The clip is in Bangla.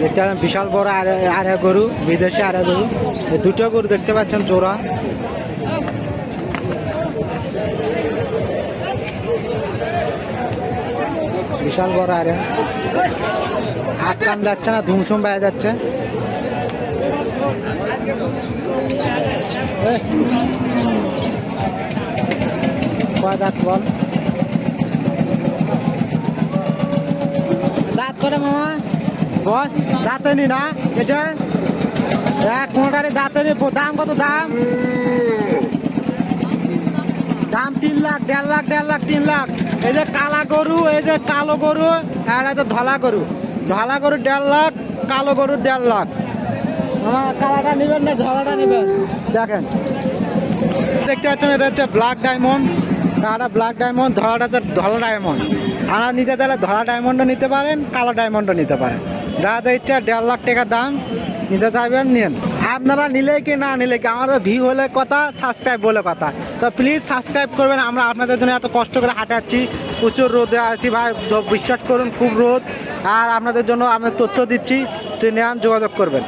দেখতে পাচ্ছেন বিশাল বড় আরে আরে গরু, বিদেশি আরে গরু। দুটো গরু দেখতে পাচ্ছেন জোড়া বিশাল বড় আরে। হাত কান যাচ্ছে না, ধুমসুম বেড়ে যাচ্ছে। বল? দাঁত করে মামা। দাঁতনি না? এটা? এক কোনটারে দাঁতনি দাম কত দাম? দাম তিন লাখ, দেড় লাখ দেড় লাখ, তিন লাখ। এই যে কালা গরু, এই যে কালো গরু আর এই যে ধলা গরু। ধলা গরু দেড় লাখ, কালো গরু দেড় লাখ। কালাটা নেবেন না, ধলাটা নেবেন? দেখেন। দেখতে পাচ্ছেন, এটা হচ্ছে ব্ল্যাক ডায়মন্ড কালাটা ব্ল্যাক ডায়মন্ড ধলাটা ধলা ডায়মন্ড আমরা নিতে চাইলে ধলা ডায়মন্ডও নিতে পারেন, কালো ডায়মন্ডও নিতে পারেন। যা এটা দেড় লাখ টাকা দাম, নিতে চাইবেন নিন আপনারা নিলে কি, না নিলে কি, আমাদের ভিউ হলে কথা সাবস্ক্রাইব বলে কথা। তো প্লিজ সাবস্ক্রাইব করবেন, আমরা আপনাদের জন্য এত কষ্ট করে হাঁটাচ্ছি। প্রচুর রোদে আছি ভাই বিশ্বাস করুন, খুব রোদ। আর আপনাদের জন্য আমি তথ্য দিচ্ছি, তো নেন যোগাযোগ করবেন।